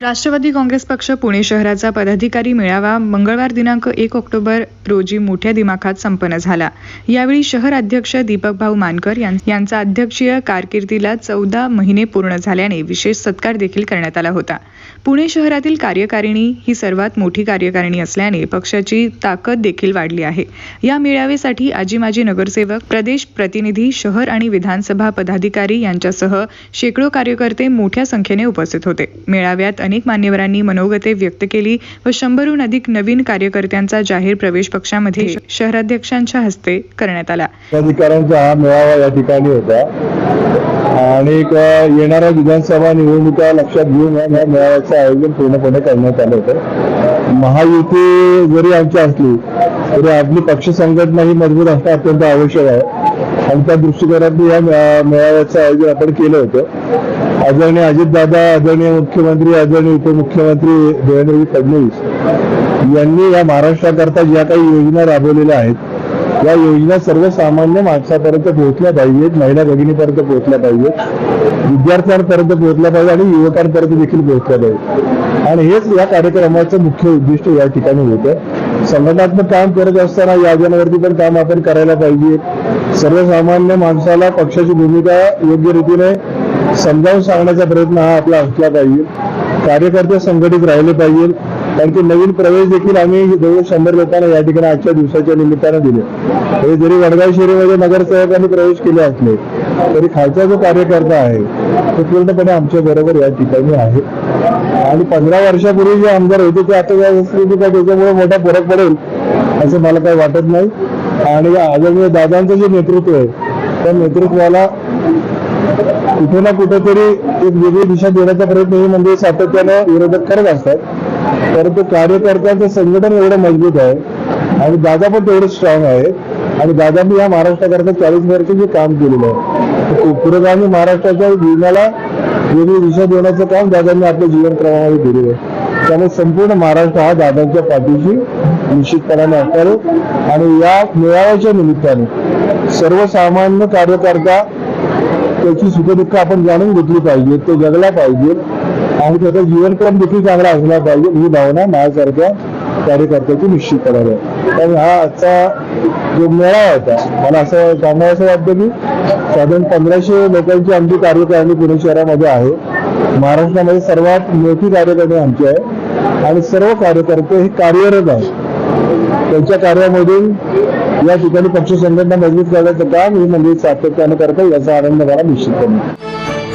राष्ट्रवादी काँग्रेस पक्ष पुणे शहराचा पदाधिकारी मेळावा मंगळवार दिनांक एक ऑक्टोबर रोजी मोठ्या दिमाखात संपन्न झाला. यावेळी शहर अध्यक्ष दीपक भाऊ मानकर यां- यांचा अध्यक्षीय कारकिर्दीला चौदा महिने पूर्ण झाल्याने विशेष सत्कार देखील करण्यात आला होता. पुणे शहरातील कार्यकारिणी ही सर्वात मोठी कार्यकारिणी असल्याने पक्षाची ताकद देखील वाढली आहे. या मेळाव्यासाठी आजी माजी नगरसेवक प्रदेश प्रतिनिधी शहर आणि विधानसभा पदाधिकारी यांच्यासह शेकडो कार्यकर्ते मोठ्या संख्येने उपस्थित होते. मेळाव्यात अनेक मान्यवरांनी मनोगते व्यक्त केली व शंभरहून अधिक नवीन कार्यकर्त्यांचा जाहीर प्रवेश पक्षामध्ये शहराध्यक्षांच्या हस्ते करण्यात आला. अधिकाऱ्यांचा हा मेळावा या ठिकाणी होता. आणि येणाऱ्या विधानसभा निवडणुका लक्षात घेऊन या मेळाव्याचं आयोजन पूर्णपणे करण्यात आलं होतं. महायुती जरी आमची असली तरी आपली पक्ष संघटना ही मजबूत असणं अत्यंत आवश्यक आहे. आणि त्या दृष्टिकोनातून या मेळाव्याचं आयोजन आपण केलं होतं. आदरणीय अजितदादा आदरणीय मुख्यमंत्री आदरणीय उपमुख्यमंत्री देवेंद्रजी फडणवीस यांनी या महाराष्ट्राकरता ज्या काही योजना राबवलेल्या आहेत या योजना सर्वसामान्य माणसापर्यंत पोहोचल्या पाहिजेत महिला भगिनीपर्यंत पोहोचल्या पाहिजेत विद्यार्थ्यांपर्यंत पोहोचल्या पाहिजे आणि युवकांपर्यंत देखील पोहोचल्या पाहिजे आणि हेच या कार्यक्रमाचं मुख्य उद्दिष्ट या ठिकाणी होतं. संघटनात्मक काम करत असताना या योजनावरती पण काम आपण करायला पाहिजे सर्वसामान्य माणसाला पक्षाची भूमिका योग्य रीतीने समजावून सांगण्याचा प्रयत्न हा आपला असला पाहिजे. कार्यकर्ते संघटित राहिले पाहिजे. कारण की नवीन प्रवेश देखील आम्ही जवळ शंभर लोकांना या ठिकाणी आजच्या दिवसाच्या निमित्तानं दिले. हे जरी वडगाव शहरीमध्ये नगरसेवकांनी प्रवेश केले असले तरी खालचा जो कार्यकर्ता आहे तो पूर्णपणे आमच्या बरोबर या ठिकाणी आहे. आणि पंधरा वर्षापूर्वी जे आमदार होते ते आता या त्याच्यामुळे मोठा फरक पडेल असं मला काही वाटत नाही. आणि आदरणीय दादांचं जे नेतृत्व आहे त्या नेतृत्वाला कुठे ना कुठेतरी एक वेगळी दिशा देण्याचा प्रयत्न हे म्हणजे सातत्याने विरोधक करत असतात. परंतु कार्यकर्त्यांचं संघटन एवढं मजबूत आहे आणि दादा पण तेवढे स्ट्रॉंग आहे आणि दादांनी या महाराष्ट्राकरता चाळीस वर्ष जे काम केलेलं आहे. ते पुरोगामी महाराष्ट्राच्या जीवनाला वेगळी दिशा देण्याचं काम दादांनी आपल्या जीवनक्रमामध्ये केलेलं आहे. त्यामुळे संपूर्ण महाराष्ट्र हा दादांच्या पाठीशी निश्चितपणाने असणार आणि या मेळाव्याच्या निमित्ताने सर्वसामान्य कार्यकर्ता त्याची सुखदुःख आपण जाणून घेतली पाहिजे तो जगला पाहिजे. आणि त्याचा जीवनक्रम देखील चांगला असला पाहिजे ही भावना माझ्यासारख्या कार्यकर्त्याची निश्चित करावी. त्यामुळे हा आजचा जो मेळावा होता मला असं सांगावं असं वाटतं की साधारण पंधराशे लोकांची आमची कार्यकारिणी पुणे शहरामध्ये आहे. महाराष्ट्रामध्ये सर्वात मोठी कार्यकारिणी आमची आहे. आणि सर्व कार्यकर्ते हे कार्यरत आहेत. त्यांच्या कार्यामधून या ठिकाणी पक्ष संघटना मजबूत करण्याचं काम ही मंडळी सातत्यानं करतात याचा आनंद मला निश्चित करणार